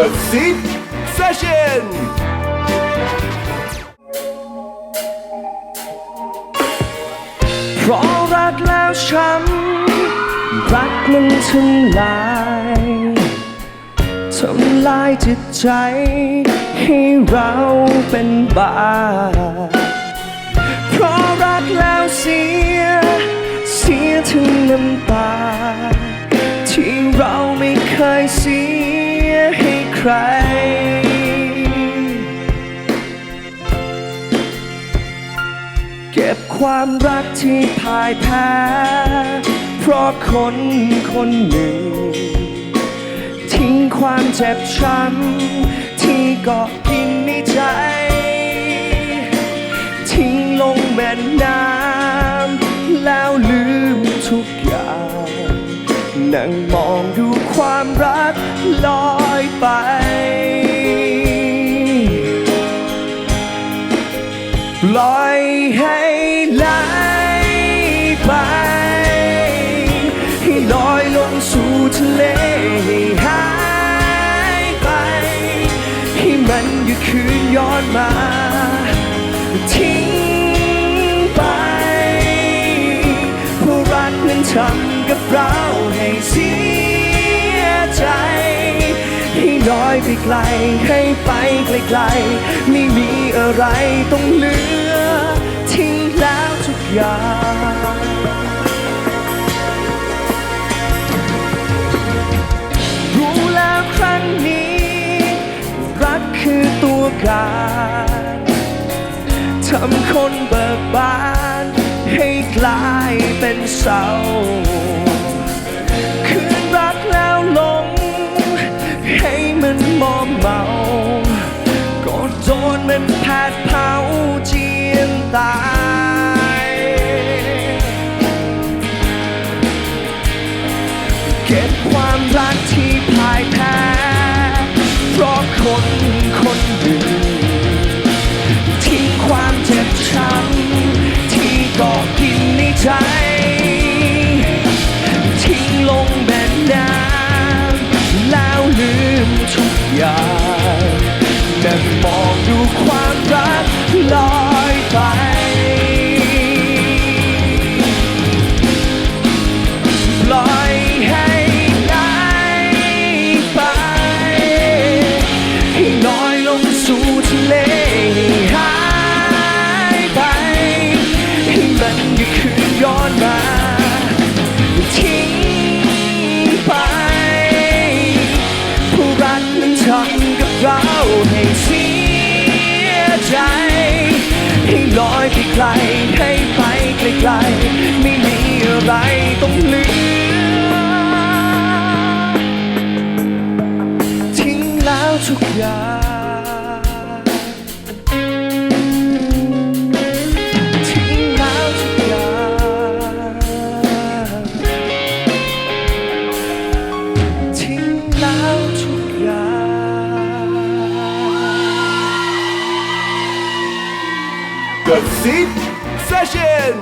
The Seed Session เพราะรักแล้วช้ำรักมันทำลายทำลายจิตใจ ให้เราเป็นบ้า เพราะรักแล้วเสีย เสียทั้งน้ำตา ที่เราไม่เคยเสียให้ ใคร เก็บความรักที่พ่ายแพ้ เพราะคนคนหนึ่ง ทิ้งความเจ็บช้ำที่เกาะกินในใจ ทิ้งลงแม่น้ำแล้วลืมทุกอย่างนั่งมอง ปล่อยให้ไหลไปให้ลอยลงสู่ทะเลให้หายไป ให้มันหยุดคืนย้อนมา ลอยไปไกล ให้ไปไกลๆไม่มีอะไรต้องเหลือ ทิ้งแล้วทุกอย่างรู้แล้วครั้งนี้ รักคือตัวการทำคนเบิกบาน ให้กลายเป็นเศร้าันแผดเผาเจียนตายเก็บความรักที่พ่ายแพ้เพราะคนคนหนึ่งทิ้งความเจ็บช้ำที่กาะกินในใจทิ้งลงแม่น้ำแล้วลืมทุกอย่างนั่ ง อยไปไกลให้ไปไกลๆไม่มีอะไรต้องเหลือทิ้งแล้วทุกอย่าง Good Seat Session!